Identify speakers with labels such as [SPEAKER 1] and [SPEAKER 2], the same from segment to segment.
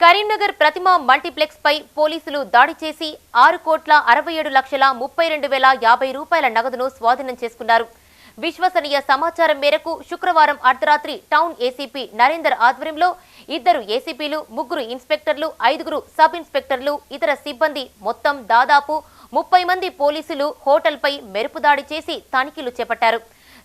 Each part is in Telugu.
[SPEAKER 1] కరీంనగర్ ప్రతిమ మల్టీప్లెక్స్ పై పోలీసులు దాడి చేసి ఆరు కోట్ల అరవై ఏడు లక్షల ముప్పై రెండు వేల యాభై రూపాయల నగదును స్వాధీనం చేసుకున్నారు. విశ్వసనీయ సమాచారం మేరకు శుక్రవారం అర్ధరాత్రి టౌన్ ఏసీపీ నరేందర్ ఆధ్వర్యంలో ఇద్దరు ఏసీపీలు ముగ్గురు ఇన్స్పెక్టర్లు ఐదుగురు సబ్ ఇన్స్పెక్టర్లు ఇతర సిబ్బంది మొత్తం దాదాపు ముప్పై మంది పోలీసులు హోటల్పై మెరుపు దాడి చేసి తనిఖీలు చేపట్టారు.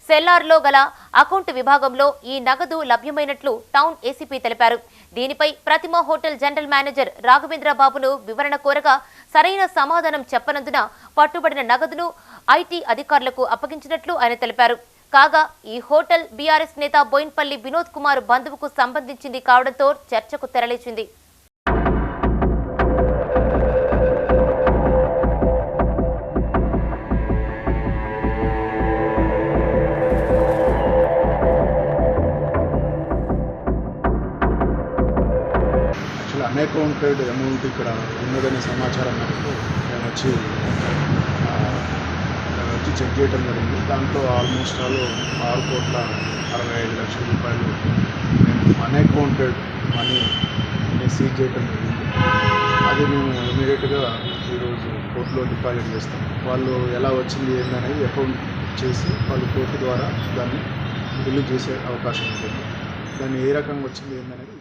[SPEAKER 1] సెల్లార్లో గల అకౌంట్ విభాగంలో ఈ నగదు లభ్యమైనట్లు టౌన్ ఏసీపీ తెలిపారు. దీనిపై Pratima hotel general manager Raghavendra బాబును వివరణ కోరగా సరైన సమాధానం చెప్పనందున పట్టుబడిన నగదును ఐటీ అధికారులకు అప్పగించినట్లు ఆయన తెలిపారు. కాగా ఈ హోటల్ బీఆర్ఎస్ నేత బోయిన్పల్లి వినోద్ కుమార్ బంధువుకు సంబంధించింది కావడంతో చర్చకు తెరలేచింది.
[SPEAKER 2] అన్అకౌంటెడ్ అమౌంట్ ఇక్కడ ఉన్నదనే సమాచారం మేరకు మేము వచ్చి వచ్చి చెక్ చేయడం జరిగింది. దాంట్లో ఆల్మోస్ట్ ఆల్ ఆరు కోట్ల అరవై ఐదు లక్షల రూపాయలు మేము అన్అకౌంటెడ్ మనీ సీజ్ చేయడం జరిగింది. అది మేము ఇమీడియట్గా ఈరోజు కోర్టులో డిపాజిట్ చేస్తాం వాళ్ళు ఎలా వచ్చింది ఏందనేది అకౌంట్ చేసి వాళ్ళు కోర్టు ద్వారా దాన్ని బిల్లు చేసే అవకాశం ఉంటుంది. దాన్ని ఏ రకంగా వచ్చింది ఏందనేది